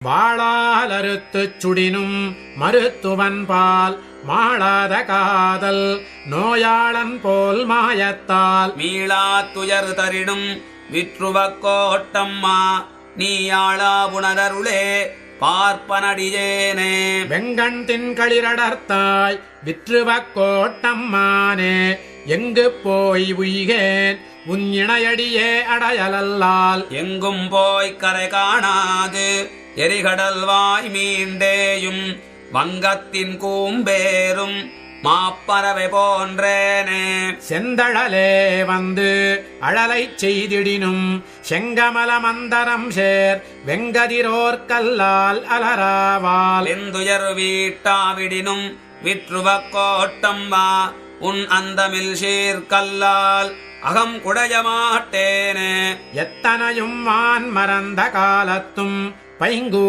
வாழால் அறுத்துச் சுடினும் மருத்துவன் பால் மாளாத காதல் நோயாளன் போல் மாயத்தால். மீளா துயர் தரிடும் விற்றுவக் கோட்டம்மா நீயாளா புனதருளே பார்ப்பனடியேனே வெங்கண் தின்களிரடர்த்தாய் விற்றுவக் கோட்டம்மானே எங்கு போய் உய்கேன்? உன் இணையடியே அடையலல்லால். எங்கும் போய் கரை காணாது. எரிகடல் வாய் மீண்டேயும் வங்கத்தின் கூம்பேரும் மாப்பறவை போன்றேனே. செந்தழலே வந்து அழலைச் செய்திடினும். செங்கமல மந்தரம் சேர் வெங்கதிரோர் கல்லால் அலராவால் வெந்துயர் வீட்டாவிடினும். விற்றுவக் கோட்டம்மா உன் அந்தமில் சீர்கல்லால் அகம் குடையமாட்டேனே எத்தனையும் வான் மறந்த காலத்தும் பைங்கூ